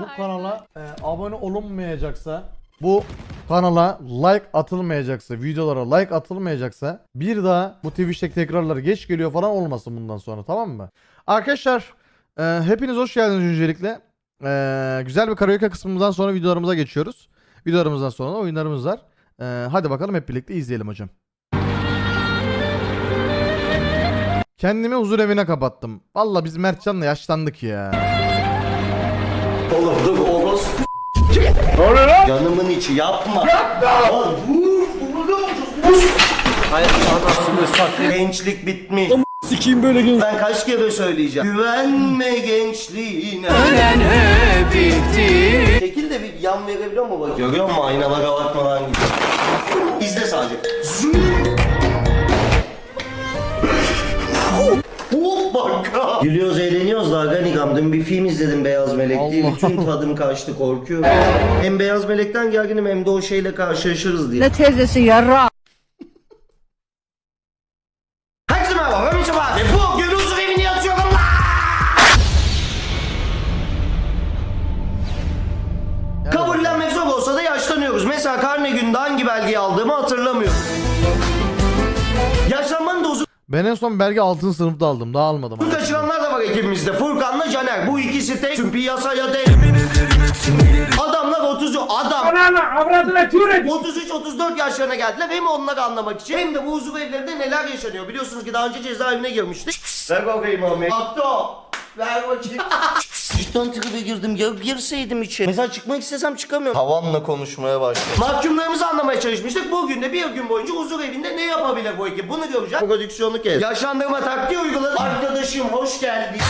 bu kanala e, abone olunmayacaksa bu kanala like atılmayacaksa videolara like atılmayacaksa bir daha bu Twitch'teki tekrarlar geç geliyor falan olmasın bundan sonra tamam mı? Arkadaşlar e, hepiniz hoş geldiniz öncelikle. E, güzel bir karaoke kısmımızdan sonra videolarımıza geçiyoruz. Videolarımızdan sonra oyunlarımız var. E, hadi bakalım hep birlikte izleyelim hocam. Kendimi huzur evine kapattım. Valla biz Mertcan'la yaşlandık ya. Ne oluyor lan? Canımın içi yapma. Yapma. Vur. Burada mı? Hayır Gençlik bitmiş. Sikiyim böyle gün. Ben kaç kere söyleyeceğim. Güvenme gençliğine. Şekil de bir yan verebiliyor mu bak? Görüyor musun aynalara bakmadan gidiyor. İzle sadece. Hop Gülüyoruz eğleniyoruz da Aganigam. Dün bir film izledim Beyaz Melek diye. Allah. Bütün tadım kaçtı korkuyorum. hem Beyaz Melek'ten gerginim hem de o şeyle karşılaşırız diye. Ne teyzesi yarra. En son belge 6. sınıfta aldım. Daha almadım. kaçıranlar da var ekibimizde. Furkan'la Caner. Bu ikisi tek tüm piyasaya değil. Adamlar 30 adam. Ananı avradına tür et. 33-34 yaşlarına geldiler hem onları anlamak için hem de bu huzur evlerinde neler yaşanıyor. Biliyorsunuz ki daha önce cezaevine girmiştik. Ver bakayım abi. Baktı o. Ver bakayım. Cidden tribe girdim ya girseydim içeri. Mesela çıkmak istesem çıkamıyorum. Tavanla konuşmaya başladım. Mahkumlarımızı anlamaya çalışmıştık. Bugün de bir gün boyunca huzur evinde ne yapabilir bu ekip? Bunu göreceğiz. Prodüksiyonu kes. Yaşandırma taktiği uyguladı. Arkadaşım hoş geldin.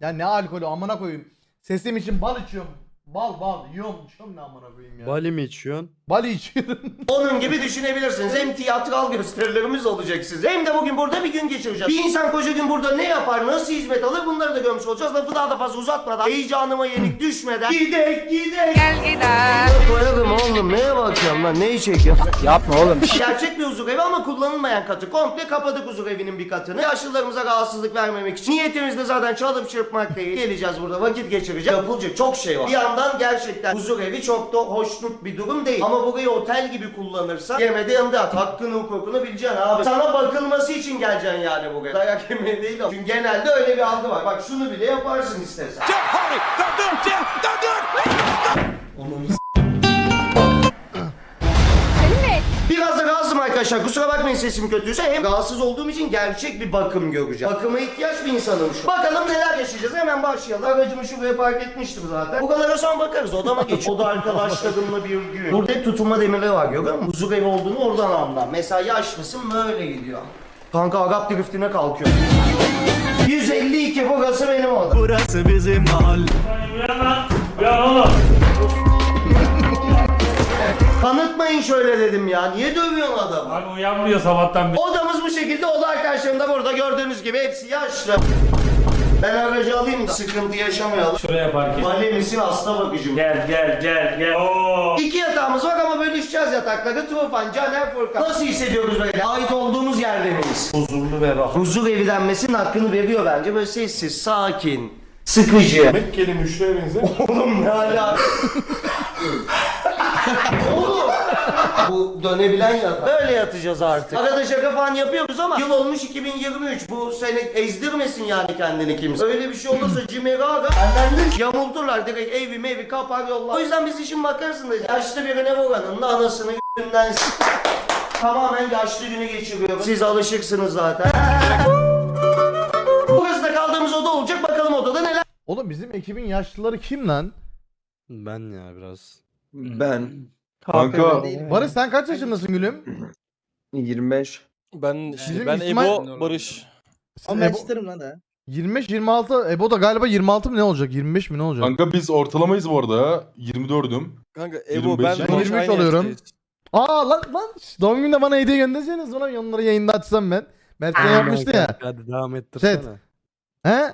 Ya ne alkolü amına koyayım. Sesim için bal içiyorum. Bal bal yiyorum içiyorum ne amına koyayım ya. Bali mi içiyorsun? Bal içiyorum. Onun gibi düşünebilirsiniz. Hem tiyatral gösterilerimiz olacak size. Hem de bugün burada bir gün geçireceğiz. Bir insan koca gün burada ne yapar, nasıl hizmet alır bunları da görmüş olacağız. Lafı daha da fazla uzatmadan, heyecanıma yenik düşmeden. Gidek gidek. Gel gidelim. Koyarım oğlum neye bakıyorsun lan neyi çekiyorsun? Yapma oğlum. Gerçek bir huzur evi ama kullanılmayan katı. Komple kapadık huzur evinin bir katını. Yaşlılarımıza rahatsızlık vermemek için. Niyetimiz de zaten çalıp çırpmak değil. Geleceğiz burada vakit geçireceğiz. Yapılacak çok şey var. Bir yandan gerçekten huzur evi çok da hoşnut bir durum değil. Ama burayı otel gibi kullanırsan yemede yanında at. Hakkını hukukunu bileceksin abi. Sana bakılması için geleceksin yani buraya. Dayak yemeye değil o. Çünkü genelde öyle bir algı var. Bak şunu bile yaparsın istesen. Biraz arkadaşlar. Kusura bakmayın sesim kötüyse. Hem rahatsız olduğum için gerçek bir bakım göreceğim. Bakıma ihtiyaç bir insanım şu. Bakalım neler yaşayacağız. Hemen başlayalım. Aracımı şuraya park etmiştim zaten. Bu kadar son bakarız. Odama geç. Oda arkadaşlarımla bir gün. Burada hep tutunma demirleri var görüyor musun? Huzur evi olduğunu oradan anlam. Mesela yaşlısın böyle gidiyor. Kanka Arap driftine kalkıyor. 152 burası benim odam. Burası bizim mahal. Kanıtmayın şöyle dedim ya. Niye dövüyorsun adamı? Abi uyanmıyor sabahtan beri. Odamız bu şekilde oldu arkadaşlarım da burada gördüğünüz gibi hepsi yaşlı. Ben aracı alayım da sıkıntı yaşamayalım. Şuraya park et. Ali misin hasta bakıcım. Gel gel gel gel. Oo. İki yatağımız var ama bölüşeceğiz yatakları. Tufan, Caner, Furkan. Nasıl hissediyoruz böyle? Ait olduğumuz yerde miyiz? Huzurlu ve rahat. Huzur evi denmesinin hakkını veriyor bence. Böyle sessiz, sakin, sıkıcı. Mekkeli benzer. Oğlum ne ala? Bu dönebilen yatak. Böyle yatacağız artık. Arada şaka falan yapıyoruz ama yıl olmuş 2023. Bu sene ezdirmesin yani kendini kimse. Öyle bir şey olursa Cimeri Aga benden de yamulturlar direkt evi mevi kapar yollar. O yüzden biz işin makarasındayız. Yaşlı birine vuranın da anasını günden Tamamen yaşlı günü geçiriyoruz. Siz alışıksınız zaten. Burası da kaldığımız oda olacak. Bakalım odada neler Oğlum bizim ekibin yaşlıları kim lan? Ben ya biraz. Ben Kanka Barış sen kaç yaşındasın gülüm? 25. Ben Bizim ben İsmail- Ebo Barış. Sen Ebo- lan ha. 25-26 Ebo da galiba 26 mı ne olacak? 25 mi ne olacak? kanka biz ortalamayız bu arada ya. 24'üm. Kanka Ebo 25 ben Ben Barış 23 aynı oluyorum. yaştayız. Aa lan lan şş, doğum gününde bana hediye gönderseniz bana onları yayında açsam ben. Mert ne yapmıştı ya. Hadi devam ettirsene. He?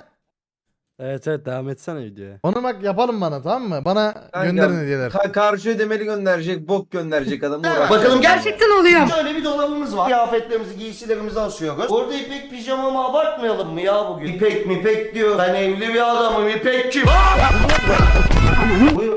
Evet evet devam etsene videoya. Onu bak yapalım bana tamam mı? Bana Kanka, gönderin hediyeler. Ka- karşı ödemeli gönderecek, bok gönderecek adam. Bakalım gerçek Gerçekten oluyor. Şöyle bir dolabımız var. Kıyafetlerimizi, giysilerimizi asıyoruz. Orada ipek pijamamı abartmayalım mı ya bugün? İpek mi ipek diyor. Ben evli bir adamım. İpek kim?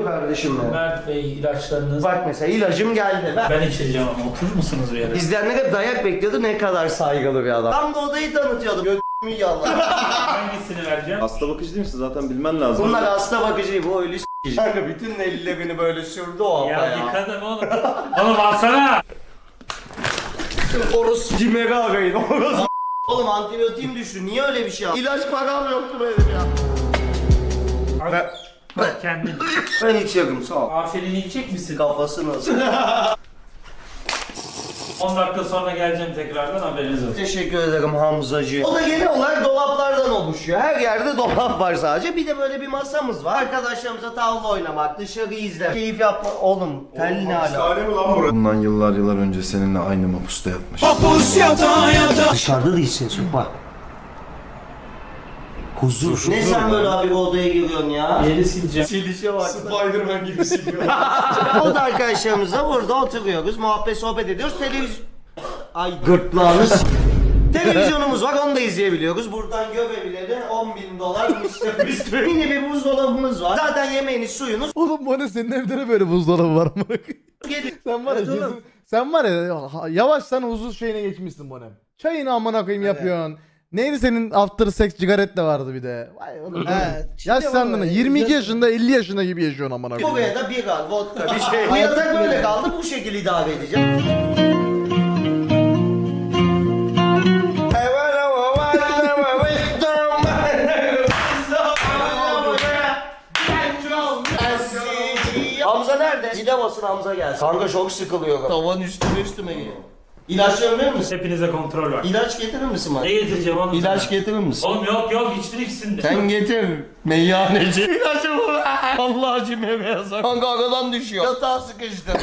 kardeşim ya. Mert Bey ilaçlarınız. Bak mesela ilacım geldi. Ben... Ben içeceğim ama oturur musunuz bir yere? İzleyenler hep dayak bekliyordu ne kadar saygılı bir adam. Tam da odayı tanıtıyordum. Götümü yalan. Hangisini vereceğim? Hasta bakıcı değil misin? Zaten bilmen lazım. Bunlar hasta bakıcı bu ölü s**kici. Kanka bütün ellerini böyle sürdü o Ya hapa ya. yıkadım oğlum. oğlum alsana. Orası cimeri arayın. Orası Oğlum antibiyotiğim düştü. Niye öyle bir şey yaptın? İlaç param yoktu benim ya. Bak kendin. Ben içiyorum sağ ol. Aferin içecek misin? Kafası nasıl? 10 dakika sonra geleceğim tekrardan haberiniz olsun. Teşekkür ederim Hamzacı. O da genel olarak dolaplardan oluşuyor. Her yerde dolap var sadece. Bir de böyle bir masamız var. Arkadaşlarımıza tavla oynamak, dışarı izlemek, keyif yapma. Oğlum tel ne ala? mi lan burası? Bundan yıllar yıllar önce seninle aynı mapusta yatmış. Dışarıda değilsin Supa. Huzur. Ne sen böyle abi odaya giriyorsun ya? Yeri sileceğim. Silişe bak. Spiderman gibi siliyor. o da arkadaşlarımızla burada oturuyoruz. Muhabbet sohbet ediyoruz. Televizyon... Ay gırtlağını Televizyonumuz var onu da izleyebiliyoruz. Buradan görebilene 10 bin dolar. Beast. Yine bir buzdolabımız var. Zaten yemeğiniz suyunuz. Oğlum bu ne senin evde de böyle buzdolabı var mı? Sen var ya kesin- sen var ya yavaştan huzur şeyine geçmişsin Bonem. Çayını amına koyayım yapıyorsun. Neydi senin after sex cigaret de vardı bir de. Vay oğlum. Yaş sandığına 22 yaşında 50 yaşında gibi yaşıyorsun amına koyayım. Buraya da bir al, vodka bir şey. Bu yatak böyle kaldı. Bu şekilde idare edeceğim. Hamza nerede? Zile basın Hamza gelsin. Kanka çok sıkılıyorum. Tavan üstüme üstüme geliyor. İlaç verir misin? Hepinize kontrol var. İlaç getirir misin bana? Ne getireceğim oğlum? İlaç sana? getirir misin? Oğlum yok yok içtir ikisini de. Sen getir. Meyhaneci. İlacım bu. Allah acım eve yazar. Kanka aradan düşüyor. Yatağa sıkıştım.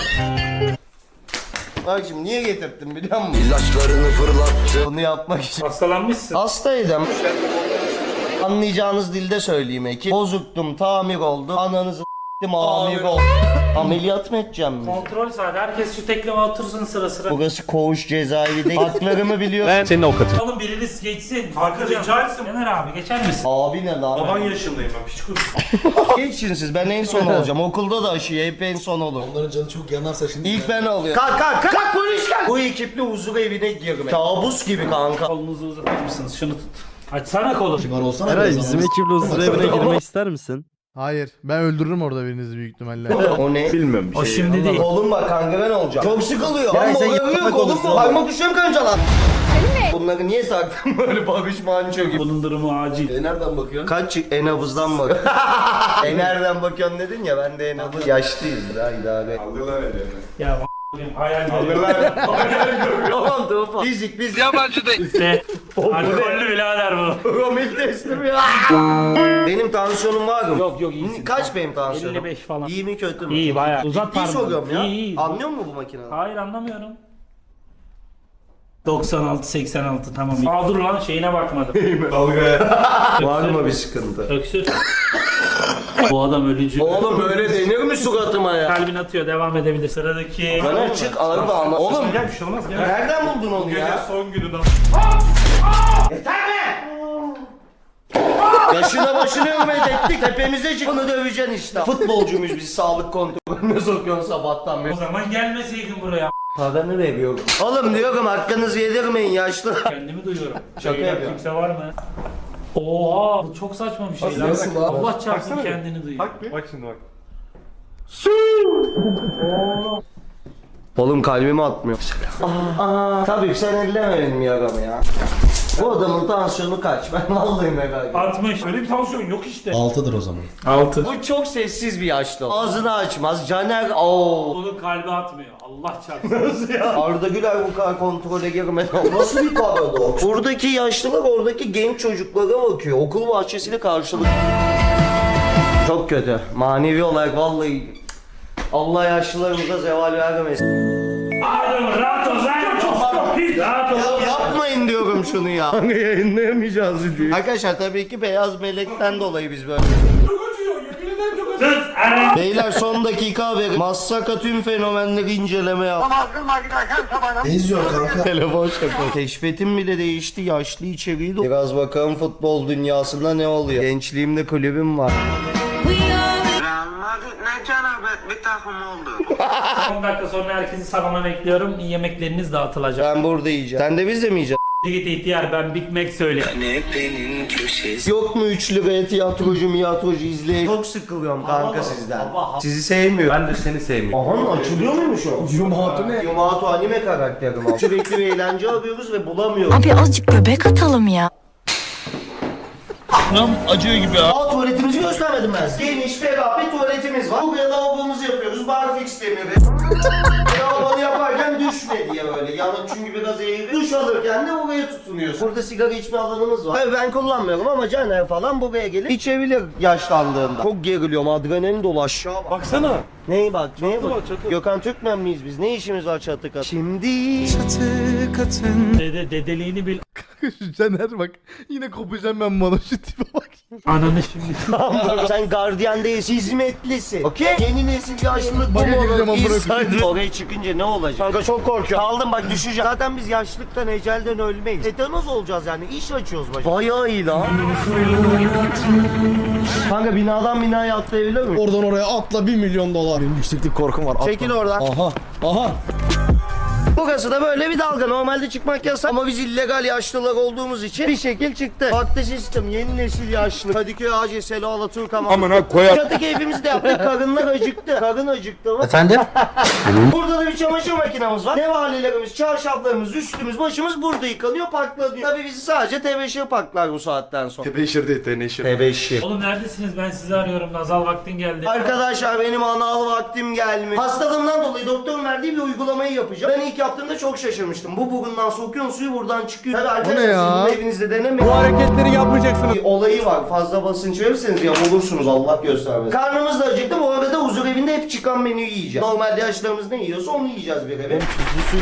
Bak şimdi niye getirttim biliyor musun? İlaçlarını fırlattı. Bunu yapmak için. Hastalanmışsın. Hastaydım. Anlayacağınız dilde söyleyeyim Eki. Bozuktum, tamir oldu. Ananızı s**tim, amir oldu. Ameliyat mı edeceğim mi? Kontrol saati. Herkes şu tekleme otursun sıra sıra. Burası koğuş cezaevi değil. Haklarımı biliyorum. Ben senin avukatın. Oğlum biriniz geçsin. Kanka rica etsin. Yener abi geçer misin? Abi ne lan? Baban yaşındayım ben piç kurusu. Geçin siz ben en son olacağım. Okulda da aşıya hep en son olur. Onların canı çok yanarsa şimdi. İlk ben oluyorum. Kalk kalk kalk. Kalk polis gel. Bu ekiple huzur evine girmek. Kabus gibi kanka. Kolunuzu uzatır mısınız? Şunu tut. Açsana kolu. Kibar olsana Eray biraz bizim ama. ekiple huzur evine girmek ister misin? Hayır ben öldürürüm orada birinizi büyük ihtimalle. o ne? Bilmiyorum bir O şey. şimdi değil. Oğlum bak kanka ben olacağım. Çok sıkılıyor. Ya Ama sen oluyor yapma kolum mu? konuşsana. Parmak uçlarım kanca lan. Bunları niye taktın böyle Barış Manço gibi? Bunun durumu acil. E nereden bakıyorsun? Kaç en havuzdan bak. e nereden bakıyorsun dedin ya ben de en havuz. Yaşlıyız daha idare. Kaldırlar ellerini. Ya hayal. Tamam tamam. Fizik biz İşte alkollü birader bu. Promil testim ya. benim tansiyonum var mı? Yok yok iyisin. Kaç benim tansiyonum? 55 falan. İyi mi kötü mü? İyi bayağı. Uzat Ciddi parmağını. soruyorum ya. İyi iyi. Anlıyor musun bu makineyi? Hayır anlamıyorum. 96 86 tamam. Aa dur lan şeyine bakmadım. Dalgaya. Var mı bir sıkıntı? Öksür. Bu adam ölücü. Oğlum böyle denir mi suratıma ya? Kalbin atıyor devam edebilir. Sıradaki. Bana çık ağır bağla. Oğlum Gel bir şey olmaz gel. nereden buldun onu ya? son günü de. Yaşına başına ümit ettik. Tepemize çık. Bunu döveceksin işte. Futbolcumuz biz sağlık kontrolüne sokuyorsun sabahtan beri. O zaman gelmeseydin buraya. Paranı veriyorum. Oğlum diyorum hakkınızı yedirmeyin yaşlı. Kendimi duyuyorum. Şaka Beyler, yapıyorum. Kimse var mı? Oha bu çok saçma bir şey lan. Nasıl lan? Allah çarpsın kendini duyuyor. Bak bir. Bak şimdi bak. Oğlum kalbimi atmıyor. Aa, tabii sen elleme benim yaramı ya. Bu adamın tansiyonu kaç? Ben vallahi merak ediyorum. 60. Öyle bir tansiyon yok işte. Altıdır o zaman. 6. Bu çok sessiz bir yaşlı. Ağzını açmaz. Caner Oo. Bunun kalbi atmıyor. Allah çarpsın. Arda Güler bu kadar kontrole girmedi. Nasıl bir paradoks? Buradaki yaşlılar oradaki genç çocuklara bakıyor. Okul bahçesiyle karşılık. Çok kötü. Manevi olarak vallahi Allah yaşlılarımıza zeval vermesin. Adam rahat ol lan. Rahat ol. Yapmayın diyorum şunu ya. Hani yayınlayamayacağız diye. Arkadaşlar tabii ki beyaz melekten dolayı biz böyle. Beyler son dakika haberi. Massaka tüm fenomenleri inceleme yap. Ne izliyorsun kanka? Telefon şaka. Keşfetim bile değişti. Yaşlı içeriği de. Biraz bakalım futbol dünyasında ne oluyor. Gençliğimde kulübüm var. 10 dakika sonra herkesi salona bekliyorum. Yemekleriniz dağıtılacak. Ben burada yiyeceğim. Sen de biz de mi yiyeceğiz? Git ihtiyar ben Big Mac söyle. Yok mu 3 liraya tiyatrocu miyatrocu izleyin? Çok sıkılıyorum kanka sizden. Sizi sevmiyorum. Ben de seni sevmiyorum. Aha açılıyor muymuş o? Yumatu ne? Yumatu anime karakterim abi. Sürekli bir eğlence arıyoruz ve bulamıyoruz. Abi azıcık göbek atalım ya. Aa tuvaletimizi göstermedim ben size. Geniş ferah bir tuvaletimiz var. Buraya lavabomuzu yapıyoruz. Barfix demiri. Lavabonu yaparken düşme diye böyle. Yani çünkü biraz eğri. Duş alırken de buraya tutunuyorsun. Burada sigara içme alanımız var. Hayır ben kullanmıyorum ama Caner falan buraya gelip içebilir yaşlandığında. Çok geriliyorum. Adrenalin dolu aşağı bak. Baksana. Neye bak? Neye bak? var, çatı. Gökhan Türkmen miyiz biz? Ne işimiz var çatı kat? Şimdi... Dede dedeliğini bil. Caner bak yine kopacağım ben bana şu tipe bak. Ananı şimdi. Sen gardiyan değilsin, hizmetlisin. Okey? Yeni nesil yaşlılık bu Baka mu gireceğim amına İnsan- Oraya çıkınca ne olacak? Kanka çok korkuyorum. Kaldım bak düşeceğim. Zaten biz yaşlıktan, ecelden ölmeyiz. Tetanoz olacağız yani. İş açıyoruz başa. Bayağı iyi lan. Kanka binadan binaya atlayabiliyor muyum? Oradan oraya atla 1 milyon dolar. Benim yükseklik korkum var. Atla. Çekil oradan. Aha. Aha. Burası da böyle bir dalga. Normalde çıkmak yasak ama biz illegal yaşlılar olduğumuz için bir şekil çıktı. Farklı sistem, yeni nesil yaşlı. Kadıköy, AC, Selo, Alaturk ama. Amına koyar. Çatı keyfimizi de yaptık. Karınlar acıktı. Karın acıktı mı? Efendim? burada da bir çamaşır makinamız var. Nevalelerimiz, çarşaflarımız, üstümüz, başımız burada yıkanıyor, paklanıyor. Tabii bizi sadece tebeşir paklar bu saatten sonra. Tebeşir değil teneşir. Tebeşir. Oğlum neredesiniz ben sizi arıyorum. Nazal vaktin geldi. Arkadaşlar benim anal vaktim gelmiş. Hastalığımdan dolayı doktorun verdiği bir uygulamayı yapacağım. Ben ilk yaptığımda çok şaşırmıştım. Bu burundan sokuyorsun suyu buradan çıkıyor. Arkadaşlar ne ya? siz bunu evinizde denemeyin. Bu hareketleri yapmayacaksınız. Bir olayı var. Fazla basınç verirseniz yamulursunuz Allah göstermesin. Karnımız da acıktı. Bu arada huzur evinde hep çıkan menüyü yiyeceğiz. Normalde yaşlarımız ne yiyorsa onu yiyeceğiz bir eve.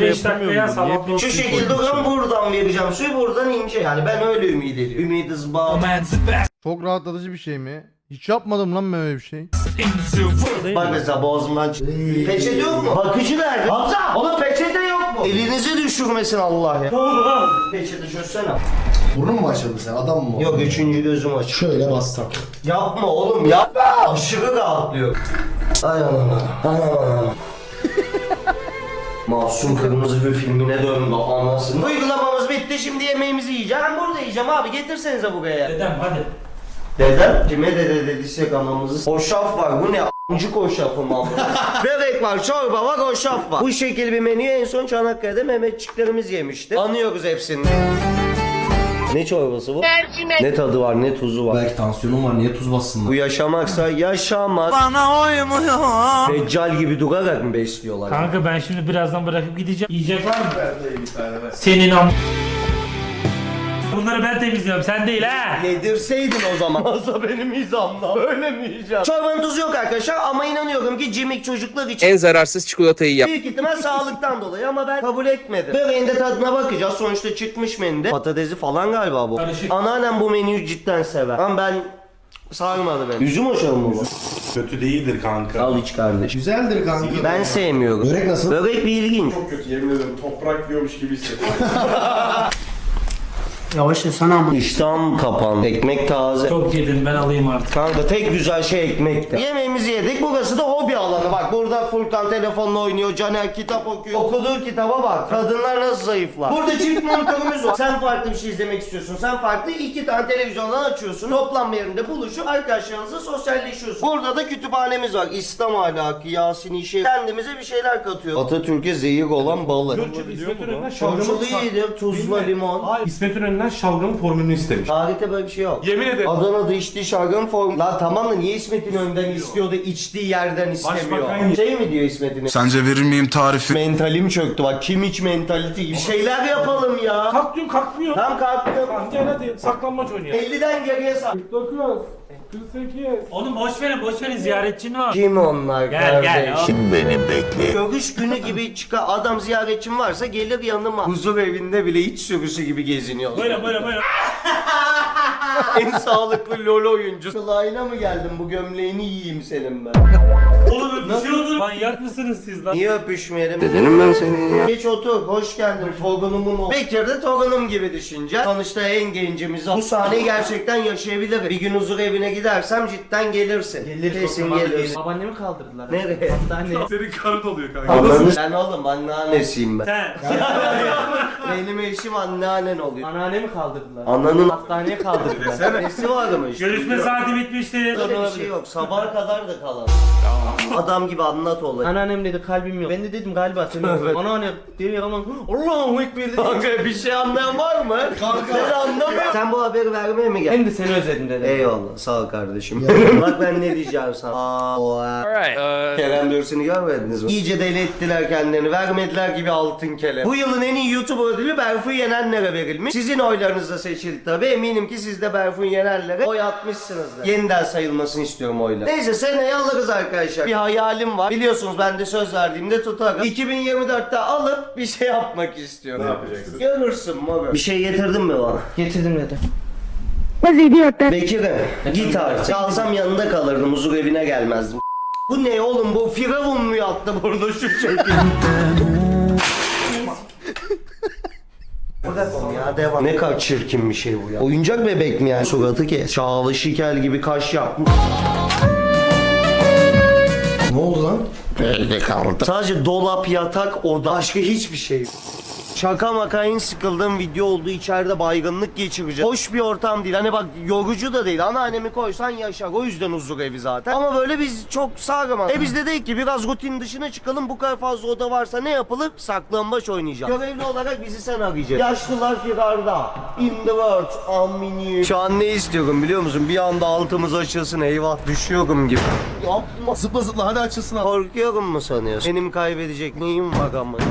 5 dakikaya salon. Şu şekilde duran buradan vereceğim suyu buradan ince. Yani ben öyle ümit ediyorum. Ümit ızba. Çok rahatlatıcı bir şey mi? Hiç yapmadım lan ben öyle bir şey. Bak mesela boğazımdan çıktı. Peçete yok mu? Bakıcı nerede? Hamza! Oğlum peçete yok mu? Elinizi düşürmesin Allah ya. Peçete çözsene. Burnun mu açıldı sen? Adam mı? Yok üçüncü gözüm açık. Şöyle bassak. Yapma oğlum yapma. Aşırı rahatlıyor. Ay anam anam anam. Masum Kırmızı bir filmine döndü anasını. Uygulamamız bitti şimdi yemeğimizi yiyeceğim. Ben burada yiyeceğim abi getirsenize buraya. Dedem hadi. Dedem? Kime dede dediysek anamızı. Hoşaf var bu ne? A**cı hoşafı mı? Börek var, çorba var, hoşaf var. Bu şekil bir menüyü en son Çanakkale'de Mehmetçiklerimiz yemişti. Anıyoruz hepsini. Ne çorbası bu? Ne tadı var, ne tuzu var. Belki tansiyonun var. Niye tuz bassınlar? Bu yaşamaksa yaşamak. Bana uymuyor. Deccal gibi durarak mı besliyorlar? Kanka ben şimdi birazdan bırakıp gideceğim. Yiyecek var mı? Senin am... Bunları ben temizliyorum sen değil ha. Yedirseydin o zaman. Masa benim izamda. Öyle mi yiyeceğim? Çorbanın tuzu yok arkadaşlar ama inanıyorum ki cimik çocuklar için En zararsız çikolatayı yap. Büyük ihtimal sağlıktan dolayı ama ben kabul etmedim. Böreğin de tadına bakacağız. Sonuçta çıkmış menüde. Patatesi falan galiba bu. Karışık. Anneannem bu menüyü cidden sever. Ama ben sarmadı beni. Üzüm hoşalım mı bu? Kötü değildir kanka. Al iç kardeş. Güzeldir kanka. Ben sevmiyorum. Börek nasıl? Börek bir ilginç. Çok kötü yemin ederim toprak yiyormuş gibi hissediyorum. İştahım kapandı. Ekmek taze. Çok yedin ben alayım artık. Kanka tek güzel şey ekmekti. Yemeğimizi yedik. Burası da hobi alanı. Bak burada Furkan telefonla oynuyor. Caner kitap okuyor. Okuduğu kitaba bak. Kadınlar nasıl zayıflar. Burada çift monitörümüz var. Sen farklı bir şey izlemek istiyorsun. Sen farklı iki tane televizyondan açıyorsun. Toplanma yerinde buluşup arkadaşlarınızla sosyalleşiyorsun. Burada da kütüphanemiz var. İslam ahlakı, Yasin işi. Kendimize bir şeyler katıyor. Atatürk'e zehir olan balı. Çorçulu yedim. Tuzla limon. İsmet İnönü'nden şalgamın formülünü istemiş. Tarihte böyle bir şey yok. Yemin ederim. Adana'da içtiği şarkının formu. La tamam da niye İsmet'in önden istiyor da içtiği yerden istemiyor? Başbakan- Şey mi diyor İsmet'in? Sence verir miyim tarifi? Mentalim çöktü bak kim iç mentality gibi. Bir şeyler yapalım ya. Kalk diyorum kalkmıyor. Tam kalktım. Gel hadi saklanmaç oynayalım. 50'den geriye sar. 9 48 Oğlum boş verin boş verin ziyaretçin var. Kim onlar Gel, gel, kardeşim? beni bekle. Görüş günü gibi çıkar adam ziyaretçim varsa gelir yanıma. Huzur evinde bile iç sürüsü gibi geziniyor. Böyle böyle böyle. en sağlıklı LoL oyuncu. Slime'a mı geldin bu gömleğini yiyeyim senin ben. Oğlum öpüşüyordur. Manyak mısınız siz lan? Niye öpüşmeyelim? Dedenim ben senin ya. Geç otur, hoş geldin. Torunumun ol. Bekir de torunum gibi düşünce. Sonuçta en gencimiz o. Bu sahneyi gerçekten yaşayabilirim. Bir gün huzur evine gidersem cidden gelirsin. Gelir Kesin gelirsin. Babaannemi kaldırdılar. Nereye? Hastaneye. Senin karın oluyor kanka. Sen oğlum anneannesiyim ben. Sen. Benim eşim anneannen oluyor. Anneannemi kaldırdılar. Ananın Hastaneye kaldırdılar. nesi varmış? Görüşme saati bitmişti. Öyle bir şey yok. Sabaha kadar da kalalım. Adam gibi anlat olayı. Anneannem dedi kalbim yok. Ben de dedim galiba senin yok. Anneannem dedi aman Allahu Ekber dedi. Kanka bir şey anlayan var mı? Kanka. Ben anlamıyorum. Sen bu haberi vermeye mi geldin? Hem de seni özledim dedi. Eyvallah sağ ol kardeşim. Bak ben ne diyeceğim sana. Aa, oha. Kerem Bürsin'i görmediniz mi? İyice deli ettiler kendilerini. Vermediler gibi altın kelem. Bu yılın en iyi YouTube ödülü Berfu Yenenler'e verilmiş. Sizin oylarınızla seçildi tabii. Eminim ki siz de Berfu Yener'lere oy atmışsınızdır. Yeniden sayılmasını istiyorum oylar. Neyse seneye alırız arkadaşlar. Bir hayalim var. Biliyorsunuz ben de söz verdiğimde tutarım. 2024'te alıp bir şey yapmak istiyorum. Ne yapacaksın? Görürsün moruk. Bir şey getirdin mi bana? Getirdim dedi. Bekir'e git artık. Kalsam yanında kalırdım huzur evine gelmezdim. Bu ne oğlum bu firavun mu yattı burada şu şekilde? Devam ya devam. Ne kadar çirkin bir şey bu ya. Oyuncak bebek mi yani? Suratı kes. Çağlı şikel gibi kaş yapmış. Ne oldu lan? Elde kaldı. Sadece dolap, yatak, oda. Başka hiçbir şey yok. Şaka maka en sıkıldığım video oldu. İçeride baygınlık geçireceğim. Hoş bir ortam değil. Hani bak yorucu da değil. Anneannemi koysan yaşar. O yüzden huzur evi zaten. Ama böyle biz çok sarmaz. E biz de dedik ki biraz rutin dışına çıkalım. Bu kadar fazla oda varsa ne yapılır? Saklambaç oynayacağız. Görevli olarak bizi sen arayacaksın. Yaşlılar firarda. In the world. Amini. Şu an ne istiyorum biliyor musun? Bir anda altımız açılsın. Eyvah düşüyorum gibi. Yapma. Zıpla zıpla hadi açılsın. Korkuyorum mu sanıyorsun? Benim kaybedecek neyim var amına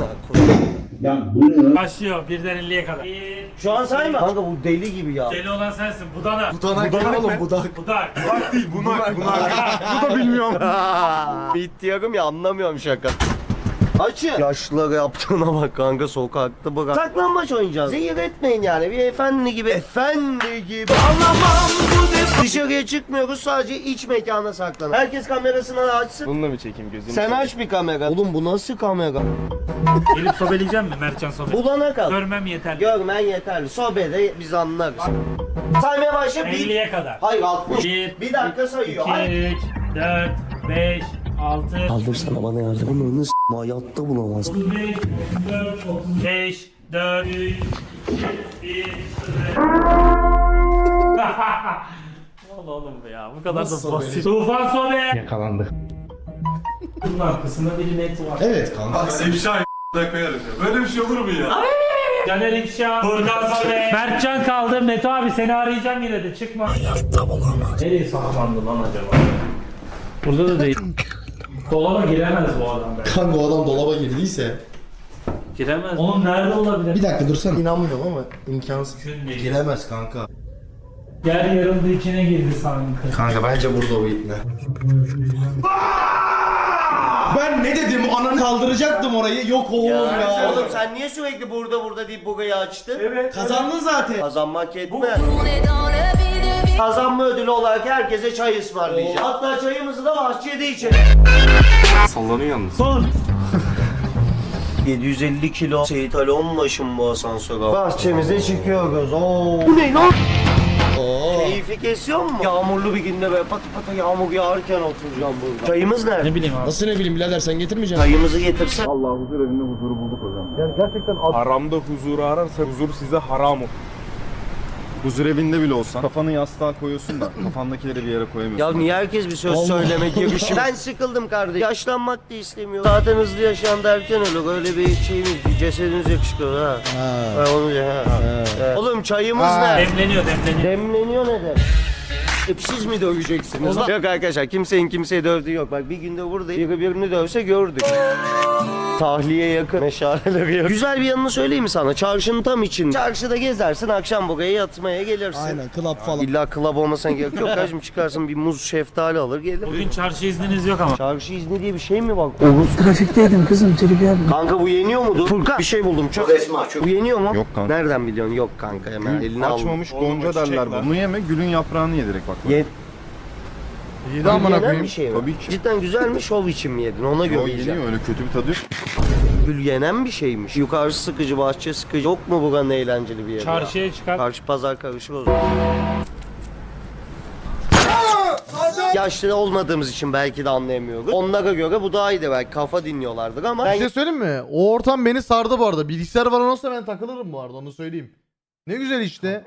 Başlıyor birden 50'ye kadar. Bir. Şu an sayma. Kanka bu deli gibi ya. Deli olan sensin. Budana. Budanak ne oğlum budak. Budak. Bunak değil bunak bunak. Bu da bilmiyorum. Bitti ya anlamıyorum şaka. Açın. Yaşlılara yaptığına bak kanka sokakta bırak. Saklanmaç oynayacağız. Zehir etmeyin yani bir efendi gibi. Efendi gibi. Anlamam bu ne? Dışarıya çıkmıyoruz sadece iç mekana saklanın. Herkes kamerasını açsın. Bununla mı çekeyim gözünü? Sen aç bir kamera. Oğlum bu nasıl kamera? Gelip sobeleyeceğim mi Mertcan sobe? Bulana kal. Görmem yeterli. Görmen yeterli. Sohbede biz anlarız. Saymaya başla. Bir... 50'ye kadar. Hayır 60. 1, Bir dakika sayıyor. Hayır. 2, 3, 4, 5, 6, Aldım sana bana yardım. Onu hayatta bulamaz. 35, 34, 35, 4, 3, 2, 1, 0. Oğlum oğlum be ya bu kadar da basit. Tufan sobe. Yakalandık. Bunun arkasında bir net var. Evet kanka. Bak Sevşah da koyarız ya. Böyle bir şey olur mu ya? Caner İfşa, Furkan Sobe, Mertcan kaldı. Meto abi seni arayacağım yine de çıkma. Nereye saklandı lan acaba? Burada da değil. Dolaba giremez bu adam be. Kanka o adam dolaba girdiyse. Giremez. Oğlum nerede olabilir? Bir dakika dursana. İnanmıyorum ama imkansız. Mümkün değil. Giremez kanka. Yer yarıldı içine girdi sanki. Kanka bence burada o itne. Ben ne dedim? Ananı kaldıracaktım orayı. Yok oğlum Ya, ya. Oğlum sen niye sürekli burada burada deyip burayı açtın? Evet. Kazandın zaten. Kazanmak yetmez. Kazanma ödülü olarak herkese çay ısmarlayacağım. Hatta çayımızı da bahçede içelim. Sallanıyor yalnız. 750 kilo Seyit Ali Onbaş'ın bu asansöre. Bahçemize çıkıyoruz. Oo. Bu ne lan? Keyfi kesiyor mu? Yağmurlu bir günde böyle patı patı yağmur yağarken oturacağım burada. Çayımız nerede? Ne bileyim abi. Nasıl ne bileyim birader sen getirmeyeceksin. Çayımızı getirsen. Haramda huzuru ararsa huzur size haram olur. Huzur evinde bile olsan kafanı yastığa koyuyorsun da kafandakileri bir yere koyamıyorsun. Ya niye herkes bir söz söyleme girişim? ben sıkıldım kardeşim. Yaşlanmak da istemiyorum. Zaten hızlı yaşayan derken ölür. Öyle bir şeyimiz, bir cesediniz yakışıklı ha. Ha. onu ha. Ha. Oğlum çayımız nerede? Demleniyor demleniyor. Demleniyor ne demek? Hep siz mi döveceksiniz? Yok arkadaşlar kimsenin kimseyi dövdüğü yok. Bak bir günde buradayım. Biri birini dövse gördük. Tahliye yakın. Meşaleleri yakın. Güzel bir yanını söyleyeyim mi sana? Çarşının tam için. Çarşıda gezersin akşam buraya yatmaya gelirsin. Aynen club falan. İlla club olmasına gerek yok. Kardeşim çıkarsın bir muz şeftali alır gelir. Bugün çarşı izniniz yok ama. Çarşı izni diye bir şey mi var? Oğuz. Trafikteydim kızım tribi Kanka bu yeniyor mudur? Furkan bir şey buldum. Çok resmi Bu yeniyor mu? Yok kanka. Nereden biliyorsun? Yok kanka hemen al. açmamış gonca derler var. bunu yeme gülün yaprağını yedirek bak. Ye Yedi amına koyayım. bir şey mi? Tabii ki. Cidden güzel mi? Şov için mi yedin? Ona göre Yo yiyeceğim. yeniyor öyle kötü bir tadı yok. Gül yenen bir şeymiş. Yukarısı sıkıcı, bahçe sıkıcı. Yok mu buranın eğlenceli bir yeri? ya? Çarşıya çıkar. Karşı pazar karışır o zaman. Yaşlı olmadığımız için belki de anlayamıyoruz. Onlara göre bu daha iyiydi belki kafa dinliyorlardır ama Bir ben şey söyleyeyim mi? O ortam beni sardı bu arada. Bilgisayar falan olsa ben takılırım bu arada onu söyleyeyim. Ne güzel işte.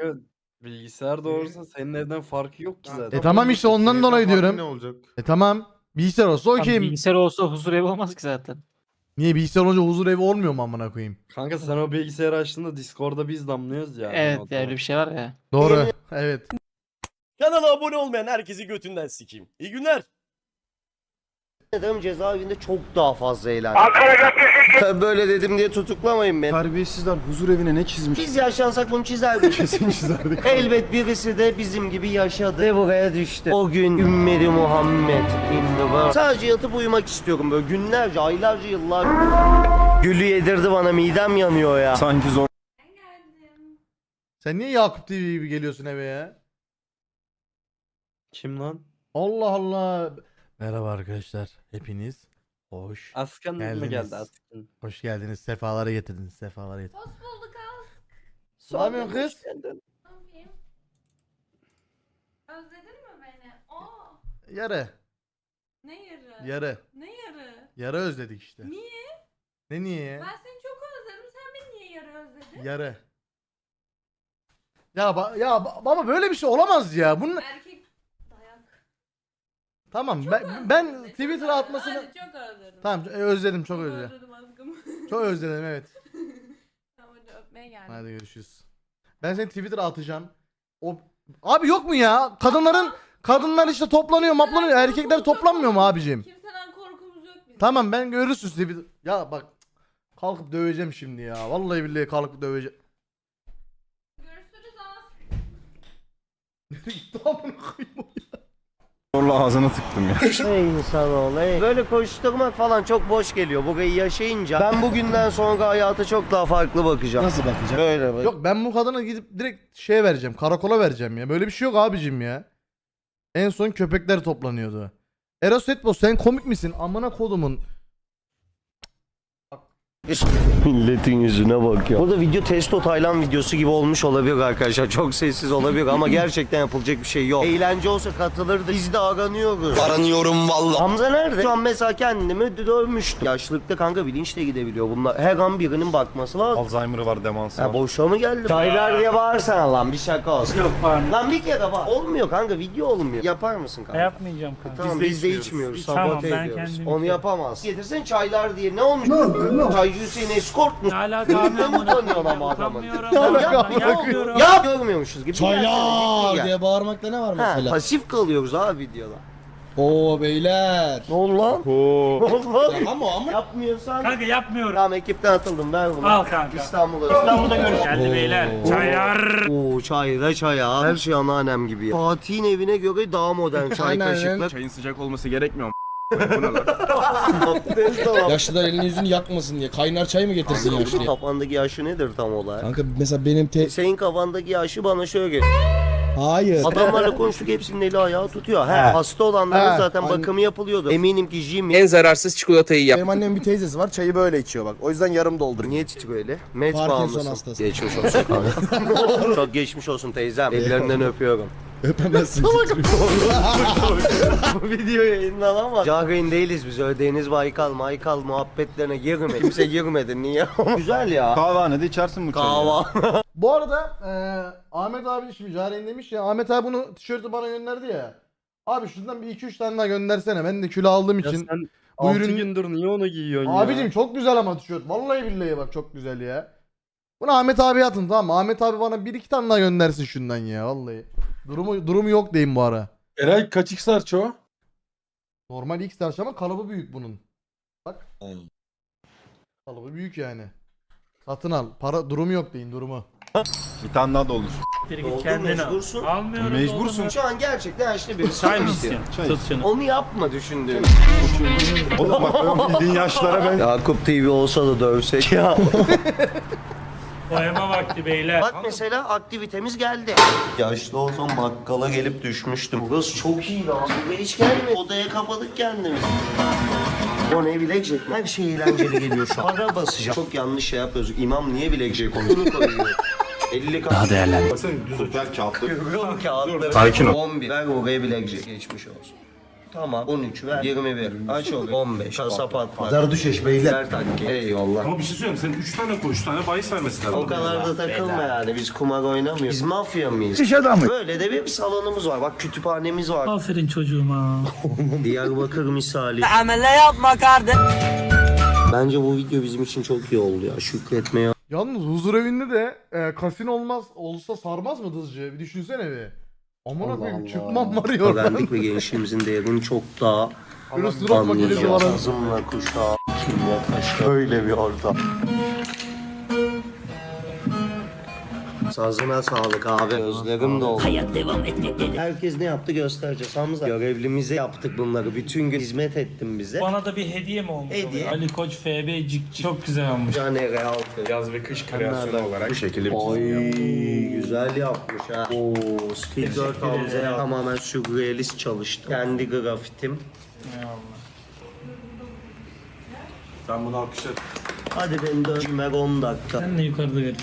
Bilgisayar doğrusu senin evden farkı yok ki zaten. E tamam işte ondan dolayı diyorum. Ne olacak? E tamam. Bilgisayar olsa okeyim. Bilgisayar olsa huzur evi olmaz ki zaten. Niye bilgisayar olunca huzur evi olmuyor mu amına koyayım? Kanka sen o bilgisayarı açtığında Discord'da biz damlıyoruz ya. Evet ya öyle bir şey var ya. Doğru. Evet. Kanala abone olmayan herkesi götünden sikeyim. İyi günler. ederim cezaevinde çok daha fazla eğlendim. Böyle dedim diye tutuklamayın beni. Terbiyesizler huzur evine ne çizmiş? Biz yaşansak bunu çizerdik. Kesin çizerdik. Elbet birisi de bizim gibi yaşadı ve buraya düştü. O gün ümmeti Muhammed in the world. Sadece yatıp uyumak istiyorum böyle günlerce, aylarca, yıllar. Gülü yedirdi bana midem yanıyor ya. Sanki zor Sen niye Yakup TV gibi geliyorsun eve ya? Kim lan? Allah Allah. Merhaba arkadaşlar. Hepiniz hoş Askan mı Geldiniz. geldi Askan? hoş geldiniz. Sefalara getirdiniz. Sefalara getirdiniz. Hoş bulduk az. Ne yapıyorsun kız? Ne yapayım? Özledin mi beni? Aa, Yarı. ne yarı? Yarı. Ne yarı? Yarı özledik işte. Niye? Ne niye ya? Ben seni çok özledim. Sen beni niye yarı özledin? Yarı. Ya ba- ya ba- ama böyle bir şey olamaz ya. Bunun Erkek. Tamam ben ben Twitter atmasını Hadi çok özledim. tamam e, özledim çok Çok özledim. özledim aşkım. Çok özledim evet. Tamam hadi öpmeye geldim. Hadi görüşürüz. Ben seni Twitter'a atacağım. O abi yok mu ya? Kadınların kadınlar işte toplanıyor, maplanıyor. Erkekler toplanmıyor mu abicim? Kimseden korkumuz yok bizim. Tamam ben görürsün Twitter. Ya bak kalkıp döveceğim şimdi ya. Vallahi billahi kalkıp döveceğim. Görüşürüz az. Gitti amına koyayım o ya. Zorla ağzına tıktım ya. Ey insanoğlu ey. Böyle koşturmak falan çok boş geliyor. Burayı yaşayınca ben bugünden sonra hayata çok daha farklı bakacağım. Nasıl bakacak? Böyle bak. Yok ben bu kadına gidip direkt şeye vereceğim. Karakola vereceğim ya. Böyle bir şey yok abicim ya. En son köpekler toplanıyordu. Eros Etbos sen komik misin? Amına kodumun. Milletin yüzüne bak ya. Burada video testo Taylan videosu gibi olmuş olabilir arkadaşlar. Çok sessiz olabilir ama gerçekten yapılacak bir şey yok. Eğlence olsa katılırdı. Biz de aranıyoruz. Aranıyorum valla. Hamza nerede? Şu an mesela kendimi dövmüştüm. Yaşlılıkta kanka bilinç de gidebiliyor bunlar. Her an birinin bakması lazım. Alzheimer'ı var demansı Ha var. boşa mı geldi? Çaylar diye bağırsana lan bir şaka olsun. Yok mı? Lan bir kere bak. Olmuyor kanka video olmuyor. Yapar mısın kanka? Yapmayacağım kanka. Tamam biz de içmiyoruz. Tamam, Sabote ben ediyoruz. kendim Onu yapamaz. Getirsen çaylar diye ne olmuş? Çaycı Hüseyin eskort mu? Ne alaka abi amına utanıyorsun koyayım? ama adamın? Utanmıyorum. Ne alaka Ya, amına yapmıyorum. Ya görmüyormuşuz gibi. Çaylar diye bağırmakta ne var Ha, mesela? pasif kalıyoruz abi videoda. Oo beyler. Ne oldu lan? Oo. Ne oldu lan? Ya ama ama Yapmıyorsan... Kanka yapmıyorum. Tamam ekipten atıldım ver bunu. Al kanka. İstanbul'a. İstanbul'da görüşürüz. Geldi beyler. Çayar. Oo çayda çaya. Her şey anneannem gibi ya. Fatih'in evine göre daha modern çay Aynen. kaşıkla. Çayın sıcak olması gerekmiyor mu? Bu ne lan? yaşlılar elini yüzünü yakmasın diye kaynar çay mı getirsin yaşlıya? Kafandaki yaşı nedir tam olarak? Kanka mesela benim te... Senin kafandaki yaşı bana şöyle. Hayır. Adamlarla konuştuk hepsinin eli ayağı tutuyor. He. Hasta olanların He. zaten Aynen. bakımı yapılıyordu. Eminim ki Jimmy En zararsız çikolatayı yap. Benim annemin bir teyzesi var çayı böyle içiyor bak. O yüzden yarım dolduruyor. Niye titriyor öyle? Met Parkinson bağımlısın. hastası. Geçmiş olsun kanka. Çok geçmiş olsun teyzem. Ellerinden öpüyorum. Öpemezsin. Bu video yayınlanamaz. Cahreyn değiliz biz. Öyle Deniz Baykal, Maykal muhabbetlerine girme. Kimse girmedi. Niye? Güzel ya. Kahvehanede içersin bu çayı. Kahva. Bu arada eee Ahmet abi şimdi Caren demiş ya Ahmet abi bunu tişörtü bana gönderdi ya. Abi şundan bir 2-3 tane daha göndersene. Ben de kilo aldığım Ya için. sen bu 6 ürün- gündür niye onu giyiyorsun ya? Abicim çok güzel ama tişört. Vallahi billahi bak çok güzel ya. Bunu Ahmet abi atın tamam mı? Ahmet abi bana bir iki tane daha göndersin şundan ya vallahi. Durumu durumu yok diyeyim bu ara. Eray kaç x o? Normal X ama kalıbı büyük bunun. Kalıbı büyük yani. Satın al. Para durumu yok deyin durumu. Bir tane daha doldur. Bir al. mecbursun. Almıyorum. Mecbursun. Şu an gerçekten yaşlı birisi. Çay mı istiyor. istiyorsun? Tut şunu. Onu yapma düşündüğüm. Oğlum bak ben bildiğin yaşlara ben... Yakup TV olsa da dövsek ya. Boyama vakti beyler. Bak mesela aktivitemiz geldi. Yaşlı olsam bakkala gelip düşmüştüm. Burası çok iyi lan. Buraya hiç gelme. Odaya kapadık kendimizi. O ne bilekcek? Her şey eğlenceli geliyor şu an. Para basacağım. Çok yanlış şey yapıyoruz. İmam niye bilekcek onu koyuyor? 50 kağıt. Daha değerlendi. Baksana düz otel kağıtları. Görüyorum kağıtları. Sakin ol. 11. Ver oraya bilekcek. Geçmiş olsun. Tamam. 13 ver. 21. Aç orayı. 15. Kasap atma. Pazar düşeş beyler. Ver takki. Eyvallah. Ama bir şey söyleyeyim sen 3 tane koy 3 tane bahis vermesi lazım. O kadar da takılma yani. Biz kumar oynamıyoruz. Biz mafya mıyız? İş adamı. Böyle de bir salonumuz var. Bak kütüphanemiz var. Aferin çocuğuma. Diyarbakır misali. Amele yapma kardeş. Bence bu video bizim için çok iyi oldu ya. Şükretmeye Yalnız huzur evinde de e, kasino olmaz olsa sarmaz mı hızlıca? Bir düşünsene bir. Amına koyayım çıkmam var ya oradan. öğrendik ve gençliğimizin değerini çok daha surat makinesi var. anlayacağız. Kızımla kuşağı, kimle taşla. Öyle bir ortam. Sazına sağlık abi. Gözlerim doldu. Hayat devam etmek Herkes ne yaptı göstereceğiz. Hamza görevlimize yaptık bunları. Bütün gün hizmet ettin bize. Bana da bir hediye mi olmuş? Hediye. oluyor? Ali Koç FB Cikcik. Çok güzel olmuş. Cane real. Yaz ve kış kreasyonu olarak bu şekilde bir Ay çizim yaptım. güzel yapmış ha. Oo, Skill 4 Hamza'ya tamamen sürrealist çalıştım. Kendi grafitim. Sen bunu alkışla. Hadi beni dönmek 10 dakika. Sen de yukarıda ver.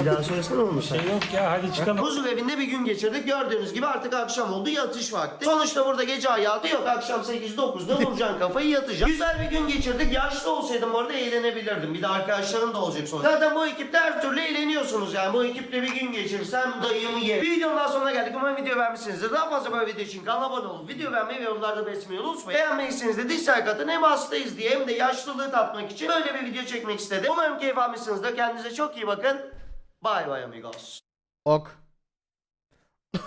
Bir daha söylesene onu sen. Şey yok ya hadi çıkalım. Huzur evinde bir gün geçirdik. Gördüğünüz gibi artık akşam oldu. Yatış vakti. Sonuçta burada gece hayatı yok. Akşam 8-9'da vuracaksın kafayı yatacaksın. Güzel bir gün geçirdik. Yaşlı olsaydım orada eğlenebilirdim. Bir de arkadaşlarım da olacak sonra. Zaten bu ekipte her türlü eğleniyorsunuz yani. Bu ekiple bir gün geçirsem dayımı yerim. Bir videonun daha sonuna geldik. Umarım video beğenmişsinizdir. Daha fazla böyle video için kanala abone olun. Video beğenmeyi ve yorumlarda belirtmeyi unutmayın. Beğenmeyseniz de dislike atın. Hem hastayız diye hem de yaşlılığı tatmak için böyle bir video çekmek istedim. Umarım keyif almışsınızdır. Kendinize çok iyi bakın. Bye bye amigos. Ok.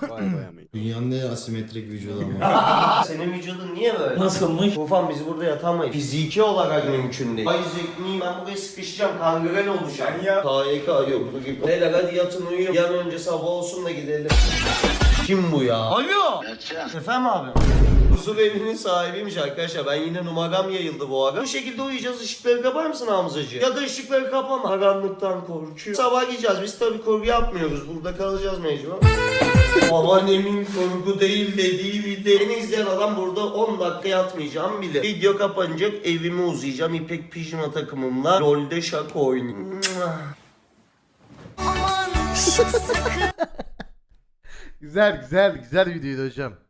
Vay vay amey. Dünyanın en asimetrik vücudu ama. Senin vücudun niye böyle? Nasılmış? Tufan biz burada yatamayız. Fiziki olarak mümkün değil. Ay zevkliyim ben buraya sıkışacağım. Kangren olacağım. Ya. KYK yok bu gibi. Beyler hadi yatın uyuyun. Yan önce sabah olsun da gidelim. Kim bu ya? Alo. Efendim abi. Huzur evinin sahibiymiş arkadaşlar. Ben yine numaram yayıldı bu ara. Bu şekilde uyuyacağız. Işıkları kapar mısın Hamzacı? Ya da ışıkları kapama. Karanlıktan korkuyor. Sabah gideceğiz. Biz tabii kurgu yapmıyoruz. Burada kalacağız mecbur. Babaannemin kurgu değil dediği video. Beni izleyen adam burada 10 dakika yatmayacağım bile. Video kapanacak evime uzayacağım. İpek pijama takımımla LoL'de şaka oynayayım. Güzel güzel güzel videoydu hocam.